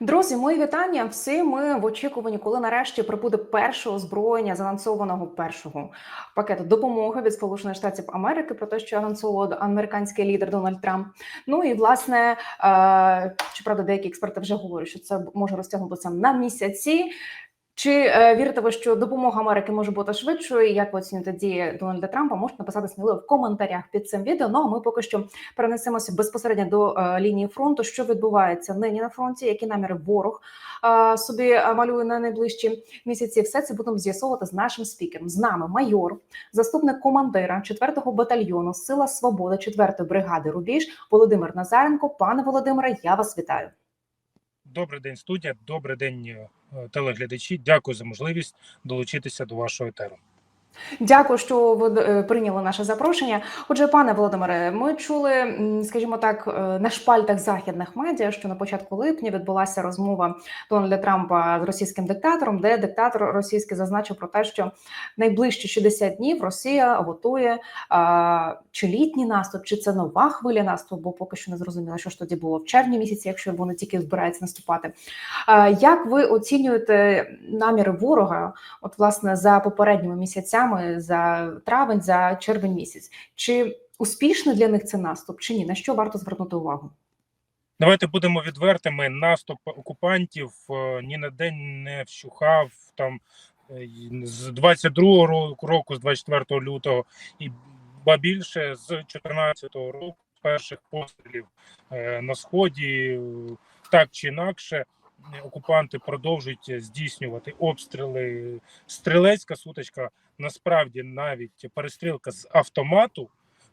Друзі, мої вітання. Всі ми в очікуванні, коли нарешті прибуде перше озброєння з першого пакету допомоги від Сполучених Штатів Америки про те, що анонсував американський лідер Дональд Трамп. Ну і власне, е, щоправда, деякі експерти вже говорять, що це може розтягнутися на місяці. Чи е, вірите ви, що допомога Америки може бути швидшою? Як ви оцінюєте дії Дональда Трампа? Можете написати сміливо в коментарях під цим відео. Ну а ми поки що перенесемося безпосередньо до е, лінії фронту. Що відбувається нині на фронті? Які наміри ворог е, собі е, малює на найближчі місяці? Все це будемо з'ясовувати з нашим спікером. З нами майор, заступник командира 4-го батальйону Сила Свободи 4-ї бригади Рубіж Володимир Назаренко. Пане Володимире, я вас вітаю. Добрий день, студія. Добрий день, е, телеглядачі. Дякую за можливість долучитися до вашого етеру. Дякую, що ви е, прийняли наше запрошення. Отже, пане Володимире, ми чули, скажімо так, е, на шпальтах західних медіа, що на початку липня відбулася розмова Дональда Трампа з російським диктатором, де диктатор російський зазначив про те, що найближчі 60 днів Росія готує а, чи літній наступ, чи це нова хвиля наступу, бо поки що не зрозуміло, що ж тоді було в червні місяці, якщо вони тільки збираються наступати. А, як ви оцінюєте наміри ворога? От, власне, за попередніми місяцями, за травень, за червень місяць, чи успішний для них це наступ, чи ні? На що варто звернути увагу? Давайте будемо відвертими. Наступ окупантів е, ні на день не вщухав там е, з 22 року, з 24 лютого, і ба більше з 14 року перших пострілів е, на сході, так чи інакше. Е, Окупанти продовжують здійснювати обстріли. Стрілецька сутичка насправді навіть перестрілка з автомату.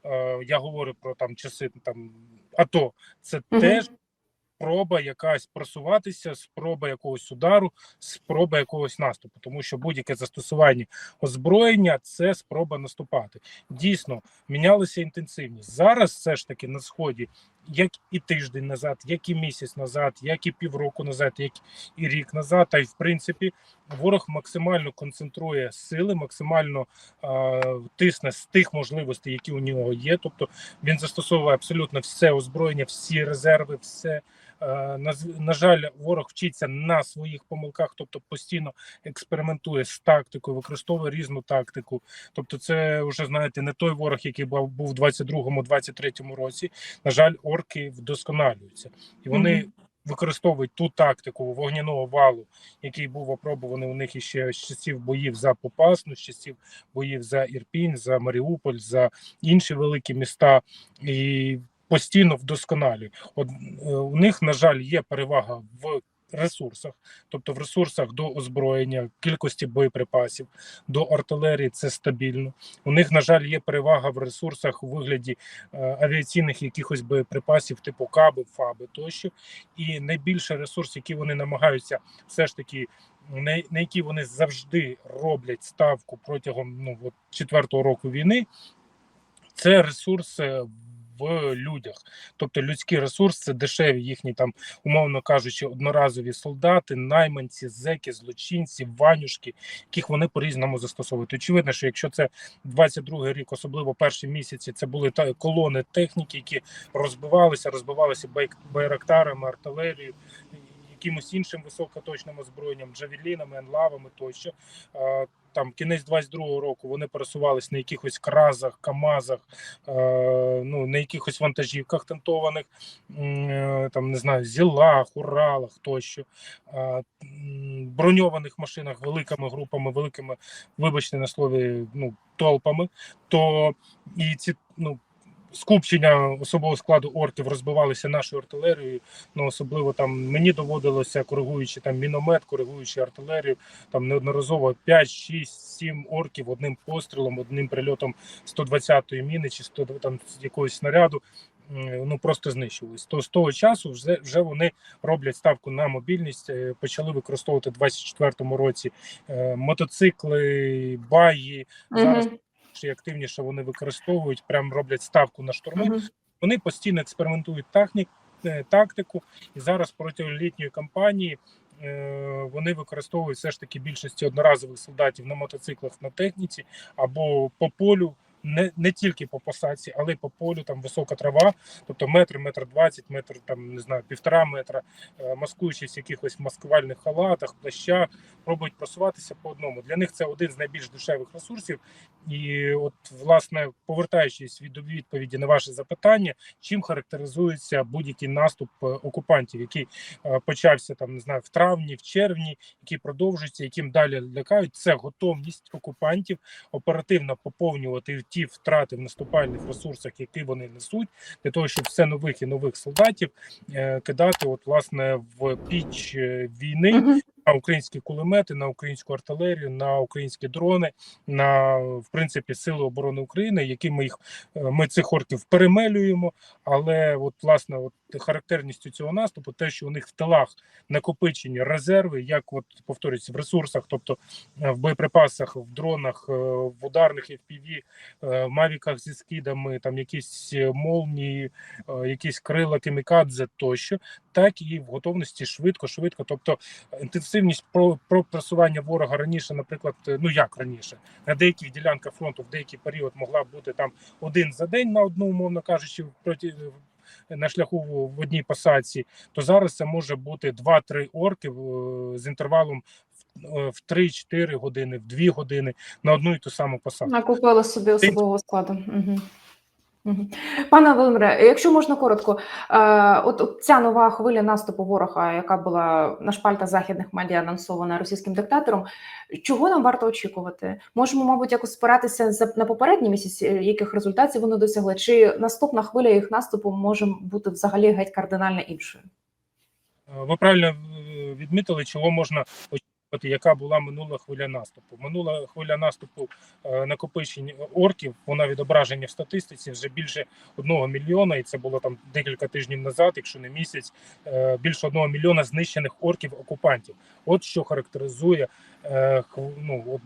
е, Я говорю про там часи там АТО. Це Мгм. теж спроба якась просуватися, спроба якогось удару, спроба якогось наступу, тому що будь-яке застосування озброєння це спроба наступати. Дійсно, мінялася інтенсивність. Зараз все ж таки на сході, як і тиждень назад, як і місяць назад, як і півроку назад, як і рік назад, та й в принципі ворог максимально концентрує сили, максимально е, тисне з тих можливостей, які у нього є. Тобто він застосовує абсолютно все озброєння, всі резерви, все. Е, На, жаль, ворог вчиться на своїх помилках, тобто постійно експериментує з тактикою, використовує різну тактику. Тобто, це вже знаєте, не той ворог, який був був у 22-23 році. На жаль, орки вдосконалюються, і вони Мгм. використовують ту тактику вогняного валу, який був опробуваний у них іще з часів боїв за Попасну, з часів боїв за Ірпінь, за Маріуполь, за інші великі міста і постійно вдосконалюють. От е, у них, на жаль, є перевага в ресурсах, тобто в ресурсах до озброєння, кількості боєприпасів, до артилерії це стабільно. У них, на жаль, є перевага в ресурсах у вигляді е, авіаційних якихось боєприпасів, типу каби, фаби тощо. І найбільший ресурс, який вони намагаються все ж таки. На, на які вони завжди роблять ставку протягом ну от четвертого року війни, це ресурси в людях. Тобто людський ресурс це дешеві їхні там, умовно кажучи, одноразові солдати, найманці, зеки, злочинці, ванюшки, яких вони по-різному застосовують. Очевидно, що якщо це 22-й рік, особливо перші місяці, це були та колони техніки, які розбивалися, розбивалися байрактарами, артилерією. Якимось іншим високоточним озброєнням, джавелінами, енлавами тощо. Там кінець 22-го року вони пересувались на якихось кразах, камазах, е, ну на якихось вантажівках тентованих, е, там не знаю, зілах, уралах тощо, е, броньованих машинах великими групами, великими, вибачте на слові, ну толпами. То і ці ну. Скупчення особового складу орків розбивалися нашою артилерією. Ну особливо там мені доводилося, коригуючи там міномет, коригуючи артилерію, там неодноразово 5, 6, 7 орків одним пострілом, одним прильотом 120-ї міни чи 100, там якогось снаряду. Ну просто знищувались. То з того часу вже вже вони роблять ставку на мобільність. е, Почали використовувати в 24-му році е, мотоцикли, баги. Зараз. Ще активніше вони використовують, прям роблять ставку на штурми. Мгм. Вони постійно експериментують технік, е, тактику, і зараз протягом літньої кампанії е, вони використовують все ж таки більшості одноразових солдатів на мотоциклах на техніці або по полю не, не тільки по посадці, але й по полю, там висока трава, тобто метр, метр двадцять, метр там не знаю, півтора метра, е, маскуючись в якихось маскувальних халатах, плащах, пробують просуватися по одному. Для них це один з найбільш дешевих ресурсів. І, от, власне, повертаючись від відповіді на ваше запитання, чим характеризується будь-який наступ е, окупантів, який е, почався там, не знаю, в травні, в червні, який продовжується, яким далі лякають, це готовність окупантів оперативно поповнювати ті втрати в наступальних ресурсах, які вони несуть, для того, щоб все нових і нових солдатів е, кидати, от власне в піч е, війни на українські кулемети, на українську артилерію, на українські дрони, на в принципі сили оборони України, які ми їх е, ми цих орків перемелюємо. Але от власне, от характерністю цього наступу, те, що у них в тилах накопичені резерви, як от повторюється в ресурсах, тобто е, в боєприпасах, в дронах, е, в ударних FPV, е, в мавіках зі скидами, там якісь молнії, якісь крила камікадзе тощо, так і в готовності швидко, швидко. Тобто інтенсивність про, про просування ворога раніше, наприклад, ну як раніше, на деяких ділянках фронту в деякий період могла бути там один за день на одну, умовно кажучи, проти на шляху в одній посадці, то зараз це може бути 2-3 орки з інтервалом в- е, в 3-4 години, в 2 години на одну і ту саму посадку. Накупили собі особового складу. Угу. Пане Володимире, якщо можна коротко, е, от, ця нова хвиля наступу ворога, яка була на шпальтах західних медіа анонсована російським диктатором, чого нам варто очікувати? Можемо, мабуть, якось спиратися на попередні місяці, е, яких результатів вони досягли, чи наступна хвиля їх наступу може бути взагалі геть кардинально іншою? Е, Ви правильно відмітили, чого можна очікувати, яка була минула хвиля наступу. Минула хвиля наступу е, накопичень орків, вона відображення в статистиці вже більше одного мільйона, і це було там декілька тижнів назад, якщо не місяць, е, більше одного мільйона знищених орків окупантів. От що характеризує ну, от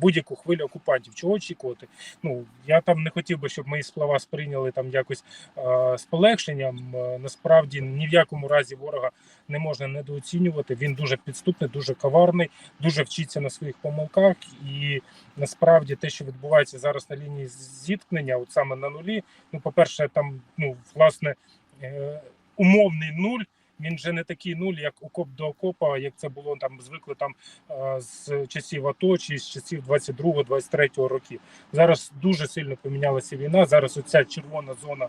будь-яку хвилю окупантів. Чого очікувати? Ну я там не хотів би, щоб мої слова сприйняли там якось е, з полегшенням. Е, Насправді ні в якому разі ворога не можна недооцінювати. Він дуже підступний, дуже коварний, дуже вчиться на своїх помилках. І насправді те, що відбувається зараз на лінії зіткнення, от саме на нулі. Ну, по-перше, там ну власне е, умовний нуль. Він вже не такий нуль, як окоп до окопа, як це було там звикли там е, з часів АТО чи з часів 22-23 років. Зараз дуже сильно помінялася війна. Зараз оця червона зона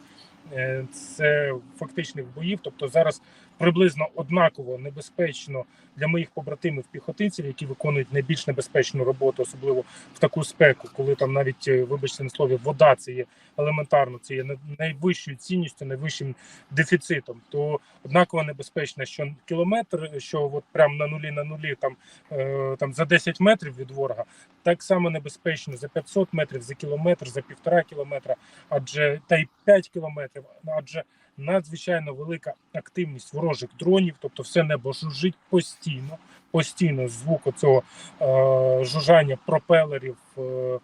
це фактичних боїв. Тобто зараз приблизно однаково небезпечно для моїх побратимів піхотинців, які виконують найбільш небезпечну роботу, особливо в таку спеку, коли там навіть е, вибачте на слові, вода це є елементарно, це є най- найвищою цінністю, найвищим дефіцитом. То однаково небезпечно, що кілометр, що от прямо на нулі на нулі, там е, там за 10 метрів від ворога, так само небезпечно за 500 метрів, за кілометр, за півтора кілометра, адже та й 5 кілометрів, адже надзвичайно велика активність ворожих дронів, тобто все небо жужжить постійно, постійно звук цього е, жужжання пропелерів, е, е,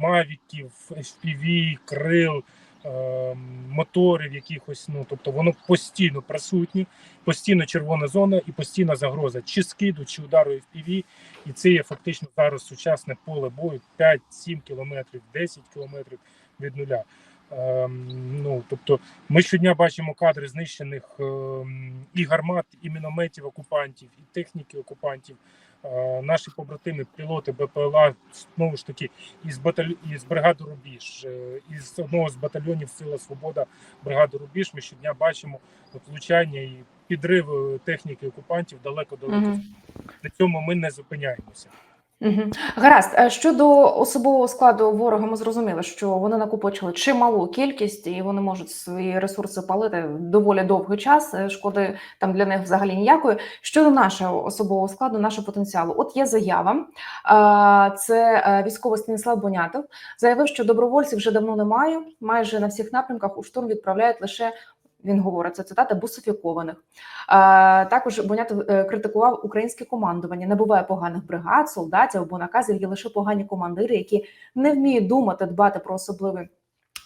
мавіків, FPV, крил. Е, Моторів якихось, ну тобто воно постійно присутні, постійно червона зона і постійна загроза чи скиду, чи удару FPV. І це є фактично зараз сучасне поле бою 5-7 кілометрів, 10 кілометрів від нуля. Ем, ну тобто, ми щодня бачимо кадри знищених ем, і гармат, і мінометів окупантів, і техніки окупантів. Е, наші побратими, пілоти БПЛА знову ж таки із баталь... із бригади Рубіж, е, із одного з батальйонів Сила Свобода бригади Рубіж. Ми щодня бачимо влучання і підрив техніки окупантів далеко далеко. Мгм. На цьому ми не зупиняємося. Угу. Гаразд. Е, Щодо особового складу ворога, ми зрозуміли, що вони накопичили чималу кількість, і вони можуть свої ресурси палити доволі довгий час. Е, Шкоди там для них взагалі ніякої. Щодо нашого особового складу, нашого потенціалу, от є заява. е, Це військовий Станіслав Бонятов заявив, що добровольців вже давно немає. Майже на всіх напрямках у штурм відправляють лише. Він говорить це цитата бусифікованих. Також Бонятов е, критикував українське командування. Не буває поганих бригад, солдатів або наказів. Є лише погані командири, які не вміють думати, дбати про особливий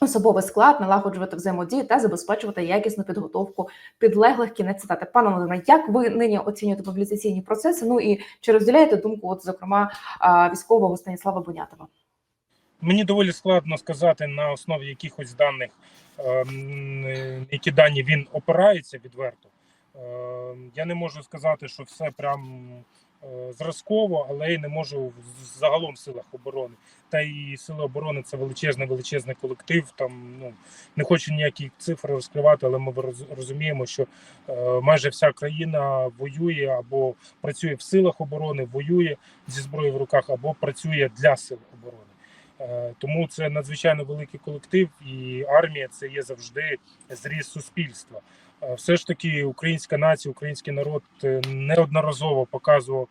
особовий склад, налагоджувати взаємодію та забезпечувати якісну підготовку підлеглих. Кінець цитати. Пане Володимире, як ви нині оцінюєте мобілізаційні процеси? Ну і чи розділяєте думку, от зокрема військового Станіслава Бонятова? Мені доволі складно сказати на основі якихось даних, ем, які дані він опирається відверто. Ем, Я не можу сказати, що все прям е, зразково, але й не можу загалом в силах оборони. Та і сили оборони це величезний величезний колектив. Там ну не хочу ніякі цифри розкривати, але ми роз- розуміємо, що е, майже вся країна воює або працює в силах оборони, воює зі зброєю в руках, або працює для сил оборони. Е, Тому це надзвичайно великий колектив, і армія це є завжди зріз суспільства. Е, Все ж таки, українська нація, український народ е, неодноразово показував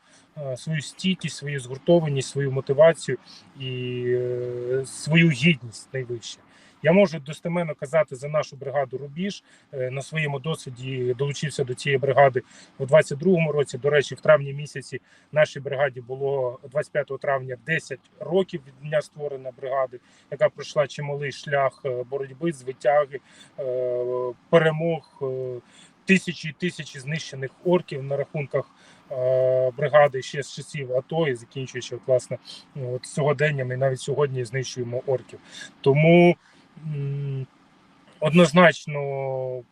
свою стійкість, свою згуртованість, свою мотивацію і свою гідність найвище. Я можу достеменно казати за нашу бригаду Рубіж Е, на своєму досвіді. Долучився до цієї бригади у 22-му році. До речі, в травні місяці нашій бригаді було 25 травня 10 років від дня створення бригади, яка пройшла чималий шлях е, боротьби, звитяги, е, перемог, тисячі і тисячі знищених орків на рахунках бригади ще з часів АТО і закінчуючи власне от сьогоденням і навіть сьогодні знищуємо орків. Тому однозначно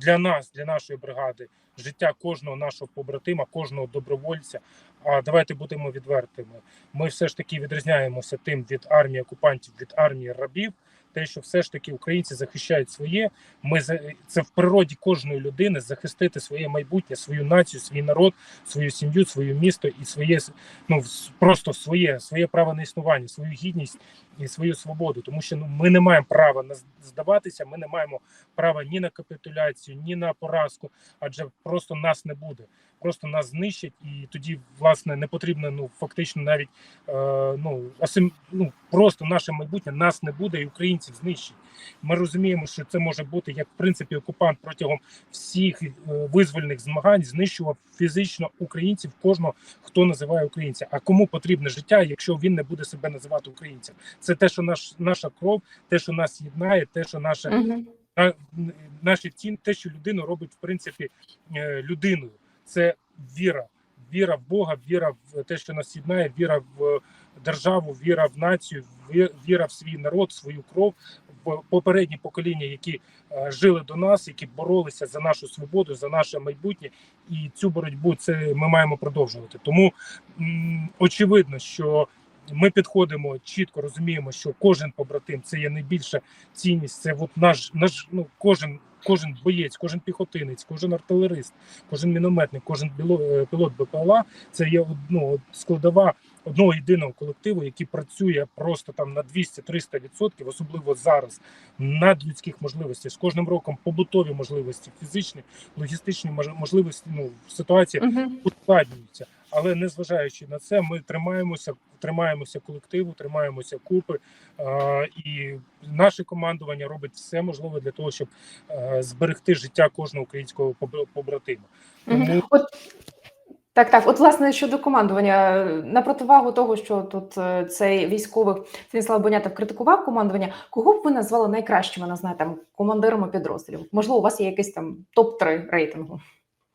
для нас, для нашої бригади, життя кожного нашого побратима, кожного добровольця. А давайте будемо відвертими. Ми все ж таки відрізняємося тим від армії окупантів, від армії рабів. Те, що все ж таки українці захищають своє, ми це в природі кожної людини захистити своє майбутнє, свою націю, свій народ, свою сім'ю, своє місто і своє ну просто своє, своє право на існування, свою гідність і свою свободу. Тому що ну ми не маємо права на здаватися, ми не маємо права ні на капітуляцію, ні на поразку, адже просто нас не буде. Просто нас знищать, і тоді власне не потрібно ну фактично навіть е, ну асим, ну просто наше майбутнє нас не буде, і українців знищать. Ми розуміємо, що це може бути як в принципі окупант протягом всіх е, визвольних змагань знищував фізично українців, кожного хто називає українця. А кому потрібне життя, якщо він не буде себе називати українцем? Це те, що наш наша кров, те, що нас єднає, те, що наше Мгм. на- наші цін, те, що людину робить в принципі е, людиною. Це віра, віра в Бога, віра в те, що нас єднає, віра в державу, віра в націю, віра в свій народ, в свою кров, попередні покоління, які е, жили до нас, які боролися за нашу свободу, за наше майбутнє, і цю боротьбу це ми маємо продовжувати. Тому очевидно, що ми підходимо чітко, розуміємо, що кожен побратим це є найбільша цінність. Це от наш наш ну кожен. Кожен боєць, кожен піхотинець, кожен артилерист, кожен мінометник, кожен е, пілот БПЛА це є ну, складова одного єдиного колективу, який працює просто там на 200-300 відсотків, особливо зараз, над людських можливостей. З кожним роком побутові можливості, фізичні, логістичні мож- можливості. Ну ситуація ускладнюється. Але незважаючи на це, ми тримаємося, тримаємося колективу, тримаємося купи, і наше командування робить все можливе для того, щоб е, зберегти життя кожного українського побра- побратима. Тому От так, так. От, власне, щодо командування, на противагу того, що тут е, цей військовий Станіслав Бонятов критикував командування, кого б ви назвали найкращими, не знаю, там командирами підрозділів? Можливо, у вас є якийсь там топ 3 рейтингу?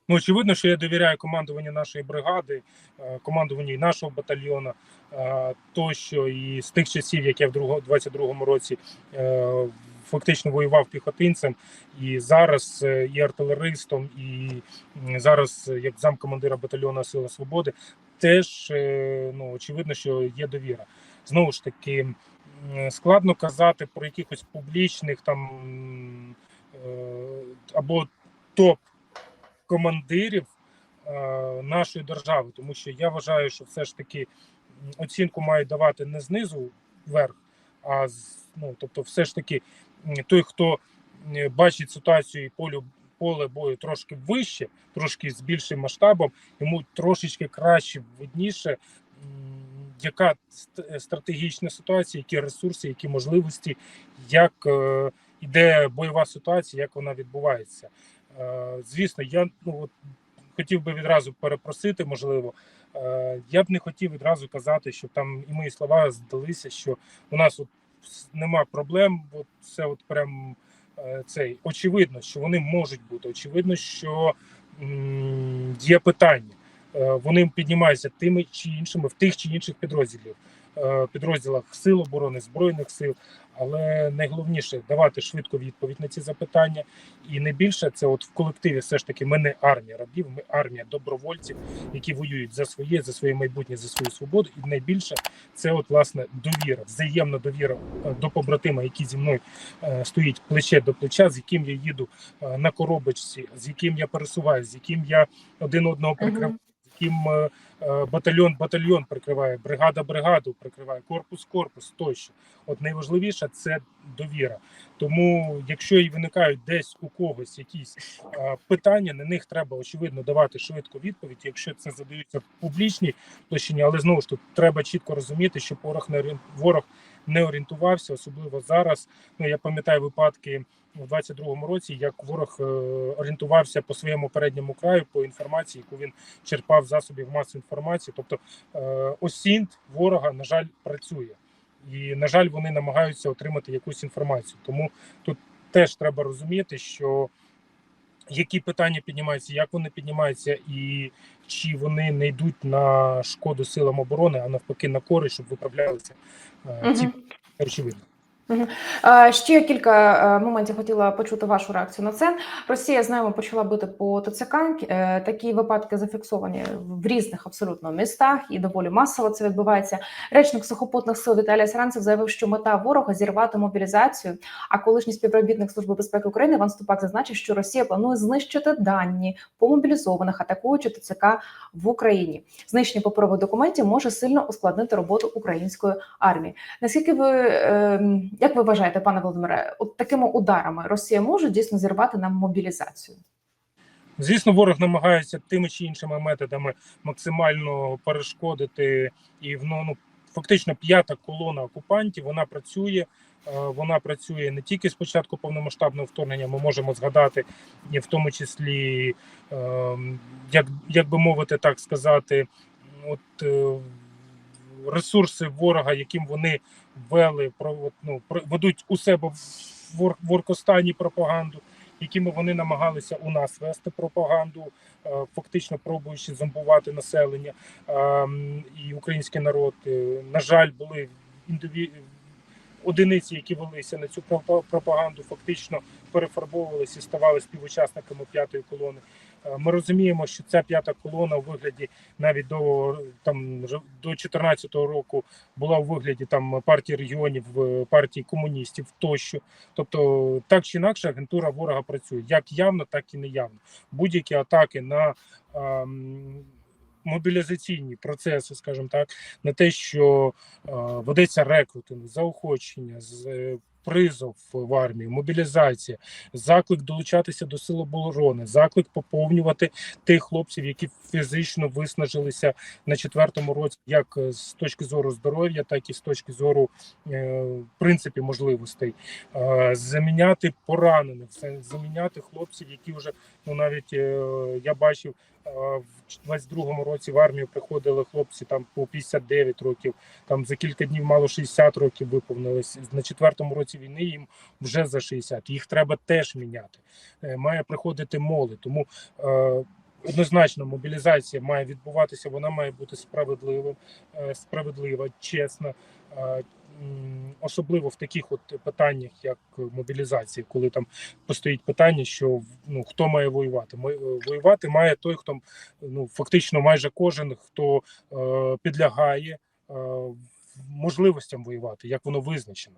Ну, очевидно, що я довіряю командуванню нашої бригади, е, командуванню нашого батальйону, е, тощо і з тих часів, як я в друго- 22-му році е, фактично воював піхотинцем, і зараз і артилеристом, і зараз як замкомандира батальйону Сила Свободи, теж ну, очевидно, що є довіра. Знову ж таки, складно казати про якихось публічних там або топ командирів е, нашої держави, тому що я вважаю, що все ж таки оцінку мають давати не знизу вверх, а з ну тобто, все ж таки той, хто бачить ситуацію і полю поле бою трошки вище, трошки з більшим масштабом, йому трошечки краще видніше. Яка стратегічна ситуація, які ресурси, які можливості, як е, іде бойова ситуація, як вона відбувається? Е, Звісно, я ну от хотів би відразу перепросити, можливо. Е, Я б не хотів відразу казати, що там і мої слова здалися, що у нас от нема проблем. От це от прям е, цей очевидно, що вони можуть бути. Очевидно, що є питання. Вони піднімаються тими чи іншими в тих чи інших підрозділів. підрозділах сил оборони збройних сил. Але найголовніше давати швидко відповідь на ці запитання. І найбільше це от в колективі, все ж таки, ми не армія рабів, ми армія добровольців, які воюють за своє, за своє майбутнє, за свою свободу. І найбільше це от власне довіра, взаємна довіра е, до побратима, який зі мною е, стоїть плече до плеча, з яким я їду е, на коробочці, з яким я пересуваюся, з яким я один одного прикриваю, яким е, е, батальйон батальйон прикриває, бригада бригаду прикриває, корпус корпус тощо. От найважливіше це довіра. Тому, якщо і виникають десь у когось якісь е, питання, на них треба очевидно давати швидку відповідь, якщо це задаються в публічній площині, але знову ж тут треба чітко розуміти, що ворог не ворог не орієнтувався, особливо зараз. Ну я пам'ятаю випадки у 22-му році, як ворог е, орієнтувався по своєму передньому краю по інформації, яку він черпав засобів масової інформації. Тобто е, осінт ворога, на жаль, працює, і на жаль, вони намагаються отримати якусь інформацію. Тому тут теж треба розуміти, що які питання піднімаються, як вони піднімаються, і чи вони не йдуть на шкоду силам оборони, а навпаки на користь, щоб виправлялися е, ці Мгм. Ще кілька е, моментів хотіла почути вашу реакцію на це. Росія знаємо почала бити по ТЦК. Е, Такі випадки зафіксовані в різних абсолютно містах і доволі масово це відбувається. Речник сухопутних сил Віталій Саранцев заявив, що мета ворога зірвати мобілізацію. А колишній співробітник служби безпеки України Іван Ступак зазначив, що Росія планує знищити дані по мобілізованих, атакуючи ТЦК в Україні. Знищення паперових документів може сильно ускладнити роботу української армії. Наскільки ви е, як ви вважаєте, пане Володимире, от такими ударами Росія може дійсно зірвати нам мобілізацію? Звісно, ворог намагається тими чи іншими методами максимально перешкодити і ну, ну фактично п'ята колона окупантів. Вона працює. е, Вона працює не тільки з початку повномасштабного вторгнення. Ми можемо згадати, і в тому числі, е, як, як би мовити, так сказати, от е, ресурси ворога, яким вони вели ну, ведуть у себе в вор- Оркостані пропаганду якими вони намагалися у нас вести пропаганду, е, фактично пробуючи зомбувати населення ем, і український народ. Е, На жаль, були індиві... одиниці, які велися на цю пропа- пропаганду, фактично перефарбовувалися і ставали співучасниками п'ятої колони. Е, Ми розуміємо, що ця п'ята колона у вигляді навіть до там до 2014 року була у вигляді там партії регіонів, е, партії комуністів тощо. Тобто, так чи інакше, агентура ворога працює як явно, так і неявно. Будь-які атаки на ем, мобілізаційні процеси, скажімо так, на те, що е, ведеться рекрутинг, заохочення, з, е, призов в армію, мобілізація, заклик долучатися до сил оборони, заклик поповнювати тих хлопців, які фізично виснажилися на четвертому році, як е, з точки зору здоров'я, так і з точки зору е, в принципі можливостей, Е, заміняти поранених, заміняти хлопців, які вже ну навіть я бачив. Е, В 22-му році в армію приходили хлопці там по 59 років, там за кілька днів мало 60 років виповнилось. На четвертому році війни їм вже за 60. Їх треба теж міняти. Е, Має приходити молодь. Тому е, однозначно мобілізація має відбуватися. Вона має бути справедливим, справедлива, чесна. Особливо в таких от питаннях, як мобілізація, коли там постоїть питання, що ну хто має воювати. Е, Воювати має той, хто ну фактично майже кожен, хто е, підлягає е, можливостям воювати, як воно визначено.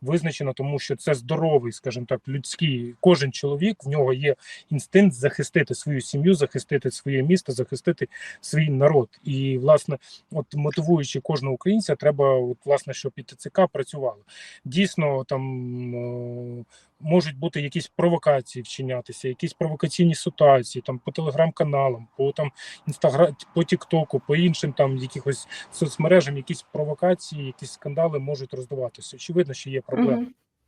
Визначено, тому що це здоровий, скажімо так, людський. Кожен чоловік в нього є інстинкт захистити свою сім'ю, захистити своє місто, захистити свій народ. І власне, от мотивуючи кожного українця, треба от власне, щоб і ТЦК працювало. Дійсно, там. Можуть бути якісь провокації вчинятися, якісь провокаційні ситуації там по телеграм-каналам, по там інстаграм, по Тіктоку, по іншим там якихось соцмережам, якісь провокації, якісь скандали можуть роздаватися. Очевидно, що є проблеми.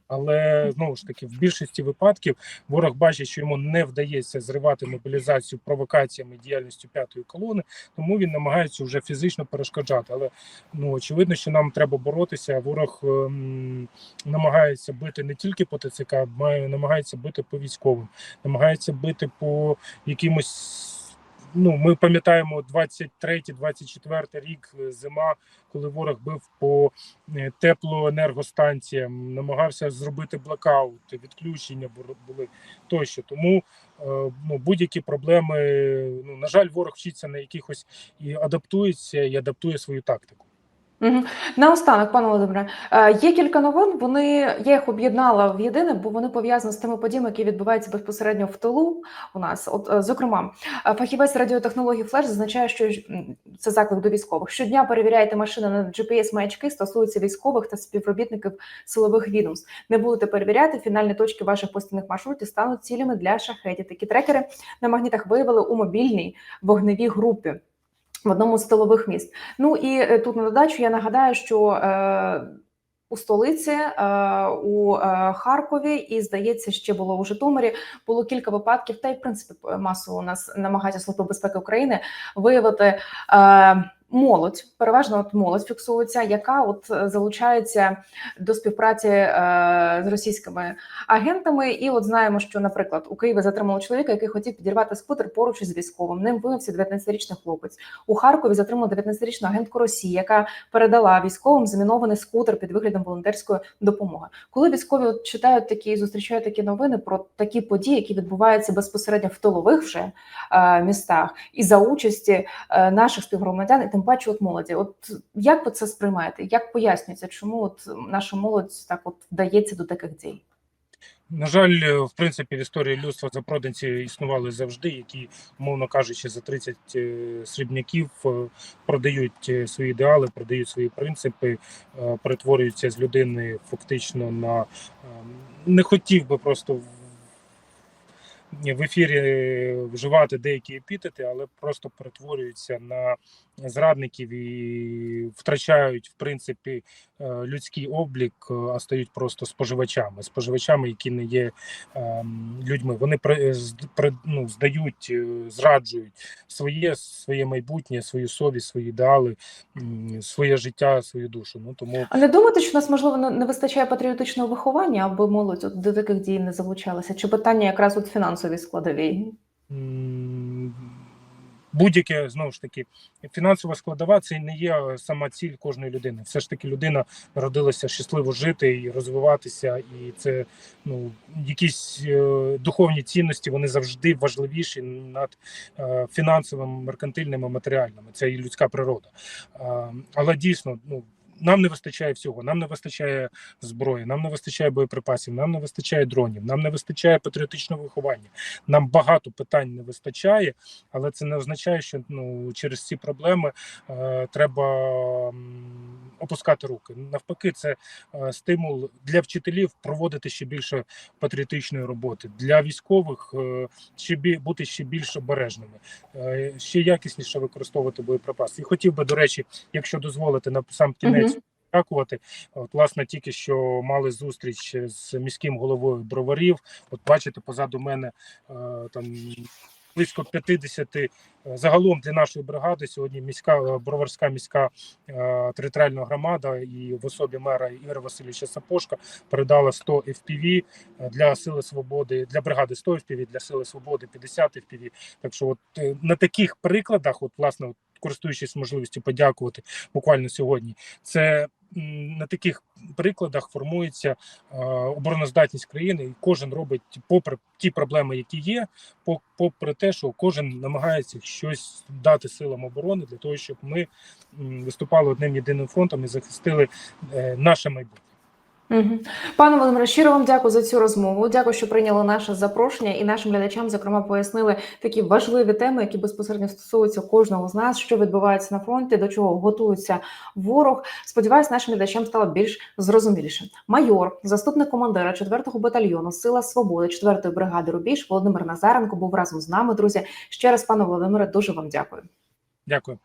Але знову ж таки, в більшості випадків ворог бачить, що йому не вдається зривати мобілізацію провокаціями діяльністю п'ятої колони, тому він намагається вже фізично перешкоджати. Але ну очевидно, що нам треба боротися. Ворог ем, намагається бити не тільки по ТЦК, намагається бити по військовим, намагається бити по якимось ну, ми пам'ятаємо 23-24 рік е, зима, коли ворог бив по е, теплоенергостанціям, намагався зробити блокаут, відключення бу- були тощо. Тому е, ну, будь-які проблеми, ну, на жаль, ворог вчиться на якихось і адаптується, і адаптує свою тактику. Угу. Наостанок, пане Володимире, е, є кілька новин. Вони я їх об'єднала в єдине, бо вони пов'язані з тими подіями, які відбуваються безпосередньо в тилу. У нас, от е, зокрема, е, фахівець радіотехнології Флеш зазначає, що це заклик до військових. Щодня перевіряйте машини на GPS маячки стосуються військових та співробітників силових відомств. Не будете перевіряти фінальні точки ваших постійних маршрутів стануть цілями для шахетів. Такі трекери на магнітах виявили у мобільній вогневій групі. В одному з тилових міст. Ну і е, тут на додачу я нагадаю, що е, у столиці, е, у е, Харкові, і здається, ще було у Житомирі. Було кілька випадків, та й в принципі масово у нас намагаються служби безпеки України виявити. Е, Молодь, переважно от молодь фіксується, яка от е, залучається до співпраці е, з російськими агентами. І от знаємо, що, наприклад, у Києві затримали чоловіка, який хотів підірвати скутер поруч із військовим. Ним виявився 19-річний хлопець. У Харкові затримали 19-річну агентку Росії, яка передала військовим замінований скутер під виглядом волонтерської допомоги. Коли військові от читають такі, зустрічають такі новини про такі події, які відбуваються безпосередньо в тилових вже е, містах, і за участі е, наших співгромадян, і тим паче от молоді. От як ви це сприймаєте? Як пояснюється, чому от наша молодь так от вдається до таких дій? На жаль, е, в принципі, в історії людства запроданці існували завжди, які, мовно кажучи, за 30 е, срібняків е, продають свої ідеали, продають свої принципи, перетворюються з людини фактично на е, не хотів би просто в ефірі вживати деякі епітети, але просто перетворюються на зрадників і втрачають в принципі е, людський облік, е, а стають просто споживачами, споживачами, які не є ем, людьми. Вони ну, здають, е, зраджують своє, своє майбутнє, свою совість, свої ідеали, своє життя, свою душу. Ну тому А не думаєте, що нас можливо не вистачає патріотичного виховання, аби молодь от до таких дій не залучалася? Чи питання якраз от фінансовій складовій? Будь-яке знову ж таки фінансова складова це не є сама ціль кожної людини. Все ж таки, людина народилася щасливо жити і розвиватися, і це ну якісь е, духовні цінності вони завжди важливіші над е, фінансовими, меркантильними, матеріальними. Це і людська природа. Е, але дійсно, ну. Нам не вистачає всього. Нам не вистачає зброї, нам не вистачає боєприпасів, нам не вистачає дронів, нам не вистачає патріотичного виховання. Нам багато питань не вистачає, але це не означає, що ну через ці проблеми е, треба опускати руки. Навпаки, це е, стимул для вчителів проводити ще більше патріотичної роботи, для військових е, ще бі, бути ще більш обережними, е, ще якісніше використовувати боєприпаси. І хотів би, до речі, якщо дозволите на сам кінець. Дякувати. От, власне, тільки що мали зустріч з міським головою броварів. От бачите, позаду мене е, там близько 50 е, загалом для нашої бригади. Сьогодні міська е, броварська міська територіальна громада і в особі мера Ігоря Васильовича Сапошка передала 100 FPV для сили свободи для бригади 100 FPV, для сили свободи 50 FPV. Так що, от на таких прикладах, от власне, користуючись можливістю подякувати буквально сьогодні, це на таких прикладах формується е, обороноздатність країни, і кожен робить, попри ті проблеми, які є, попри те, що кожен намагається щось дати силам оборони для того, щоб ми виступали одним єдиним фронтом і захистили е, наше майбутнє. Угу. Пане Володимире, щиро вам дякую за цю розмову. Дякую, що прийняли наше запрошення і нашим глядачам, зокрема, пояснили такі важливі теми, які безпосередньо стосуються кожного з нас, що відбувається на фронті, до чого готується ворог. Сподіваюсь, нашим глядачам стало більш зрозуміліше. Майор, заступник командира 4-го батальйону Сила Свободи 4-ї бригади Рубіж Володимир Назаренко був разом з нами. Друзі, ще раз, пане Володимире, дуже вам дякую. Дякую.